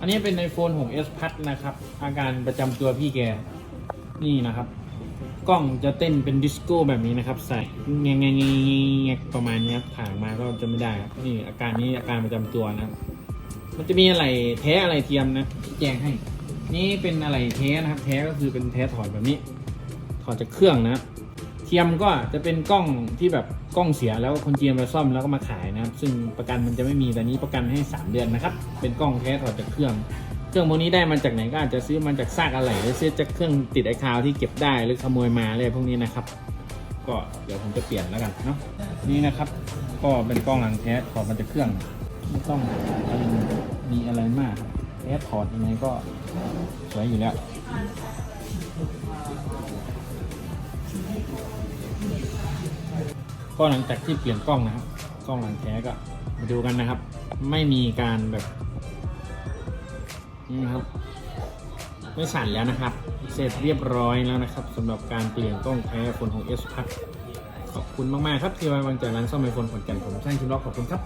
อันนี้เป็น iPhone 6s Plus นะครับ อาการประจำตัวพี่แก นี่นะครับ กล้องจะเต้นเป็นดิสโก้แบบนี้นะครับ ใส่แงงแงงแงงแงงประมาณนี้ครับถ่างมาก็จะไม่ได้ครับนี่อาการนี้อาการประจำตัวนะครับ มันจะมีอะไรแท้อะไรเทียมนะแจ้งให้ นี่เป็นอะไรแท้นะครับ แท้ก็คือเป็นแท้ถอดแบบนี้ ถอดจากเครื่องนะ เทียมก็จะเป็นกล้องที่แบบกล้องเสียแล้วคนจีนมาซ่อมแล้วก็มาขายนะครับ ซึ่งประกันมันจะไม่มีแต่นี้ประกันให้ 3 เดือนนะครับ เป็นกล้องแท้ถอดจากเครื่อง เครื่องพวกนี้ได้มาจากไหนก็อาจจะซื้อมาจากซากอะไหล่หรือซื้อจากเครื่องติดไอคาวที่เก็บได้หรือขโมยมาอะไรพวกนี้นะครับ ก็เดี๋ยวผมจะเปลี่ยนแล้วกันเนาะนี่นะครับ ก็เป็นกล้องหลังแท้ถอดมาจากเครื่องไม่ต้องมีอะไรมากแท้ถอดยังไงก็สวยอยู่แล้ว ก็หลังจากที่เปลี่ยนกล้องนะครับ กล้องหลังแท้ก็มาดูกันนะครับ ไม่มีการแบบนี่ครับ ไม่สั่นแล้วนะครับ เสร็จเรียบร้อยแล้วนะครับสำหรับการเปลี่ยนกล้องแท้คนของ S พัดขอบคุณมาก ๆ ครับ ที่ไว้วางใจร้านซ่อมไอโฟนขอนก่นผมช่างชิมล็อกขอบคุณครับ